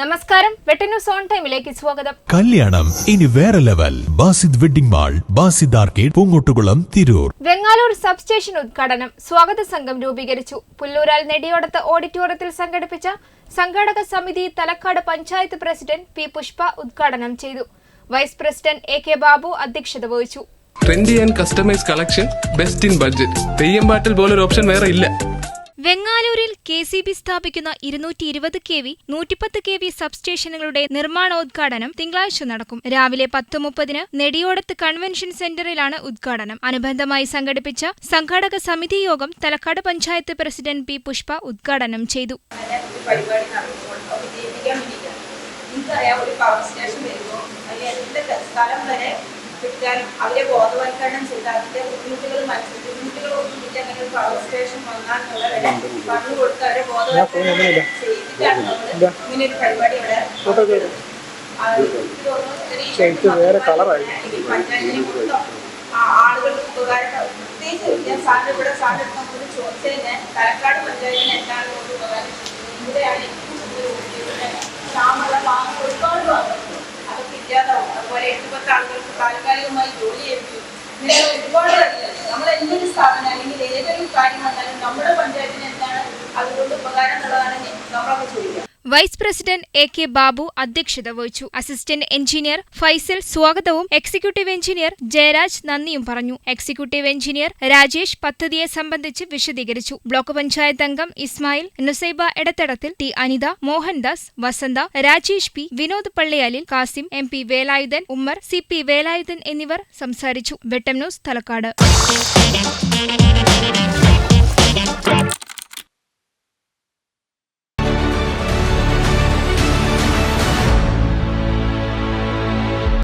നമസ്കാരം. വെട്ടന്യൂസ് ഓൺ ടൈമിലേക്ക് സ്വാഗതം. കല്യാണം. ഇനി വേറെ level Basid wedding mall Basid arcade Poongottukulam Tirur. Vengalloor sub station ഉദ്ഘാടനം. സ്വാഗത സംഘം രൂപീകരിച്ചു. പുല്ലൂരാൽ നെടിയോടത്ത് ഓഡിറ്റോറിയത്തിൽ സംഘടിപ്പിച്ച സംഘാടക സമിതി തലക്കാട് പഞ്ചായത്ത് പ്രസിഡന്റ് പി പുഷ്പ ഉദ്ഘാടനം ചെയ്തു. Vice president A K Babu അധ്യക്ഷത വഹിച്ചു. Trendy and customise collection best in budget Theyyam പാട്ടിൽ പോലൊരു ഓപ്ഷൻ വേറെ ഇല്ല. വെങ്ങാലൂരിൽ കെ സി ബി സ്ഥാപിക്കുന്ന ഇരുന്നൂറ്റി ഇരുപത് കെ വി നൂറ്റിപ്പത്ത് കെ വി സബ്സ്റ്റേഷനുകളുടെ നിർമ്മാണോദ്ഘാടനം തിങ്കളാഴ്ച നടക്കും. രാവിലെ പത്ത് മുപ്പതിന് നെടിയോടത്ത് കൺവെൻഷൻ സെന്ററിലാണ് ഉദ്ഘാടനം. അനുബന്ധമായി സംഘടിപ്പിച്ച സംഘാടക സമിതി യോഗം തലക്കാട് പഞ്ചായത്ത് പ്രസിഡന്റ് പി പുഷ്പ ഉദ്ഘാടനം ചെയ്തു. കിട്ടാനും അവരെ ബോധവൽക്കരണം ചെയ്ത് അതിന്റെ ബുദ്ധിമുട്ടുകൾ മനസ്സിൽ ബുദ്ധിമുട്ടുകൾ അങ്ങനെ പവർ സ്റ്റേഷൻ വന്നാന്നുള്ളവരെ പറഞ്ഞു കൊടുത്ത് അവരെ ബോധവൽക്കരണം ചെയ്തിട്ടാണ് നമ്മൾ ഇങ്ങനെ ഒരു പരിപാടി ഇവിടെ ആളുകൾക്ക് ഉപകാരം പ്രത്യേകിച്ച് ഞാൻ സാറിന് ഇവിടെ സാറിന് ചോദിച്ചതിന് തലക്കാട് പഞ്ചായത്തിന് എന്താണ് ഉപകാരം ഇവിടെയാണ് പത്ത് ആളുകൾക്ക് താൽക്കാലികമായി ജോലി ലഭിക്കും ഇങ്ങനെ ഒരുപാട് നമ്മൾ എന്തൊരു സ്ഥാപനം അല്ലെങ്കിൽ ഏതൊരു കാര്യം വന്നാലും നമ്മുടെ പഞ്ചായത്തിന് എന്താണ് അതുകൊണ്ട് ഉപകാരം എന്നുള്ളതാണ് നമ്മളൊക്കെ ചോദിക്കുക vice president A K Babu അധ്യക്ഷത വഹിച്ചു. അസിസ്റ്റന്റ് എഞ്ചിനീയർ ഫൈസൽ സ്വാഗതവും എക്സിക്യൂട്ടീവ് എഞ്ചിനീയർ ജയരാജ് നന്ദിയും പറഞ്ഞു. എക്സിക്യൂട്ടീവ് എഞ്ചിനീയർ രാജേഷ് പദ്ധതിയെ സംബന്ധിച്ച് വിശദീകരിച്ചു. ബ്ലോക്ക് പഞ്ചായത്ത് അംഗം Ismail Nusaiba Edathadathil T Anitha Mohandas Vasantha Rajesh P Vinod Palliyalil Kasim M P Velayudhan Ummer C P Velayudhan എന്നിവർ സംസാരിച്ചു. വെട്ടം ന്യൂസ് തലക്കാട്.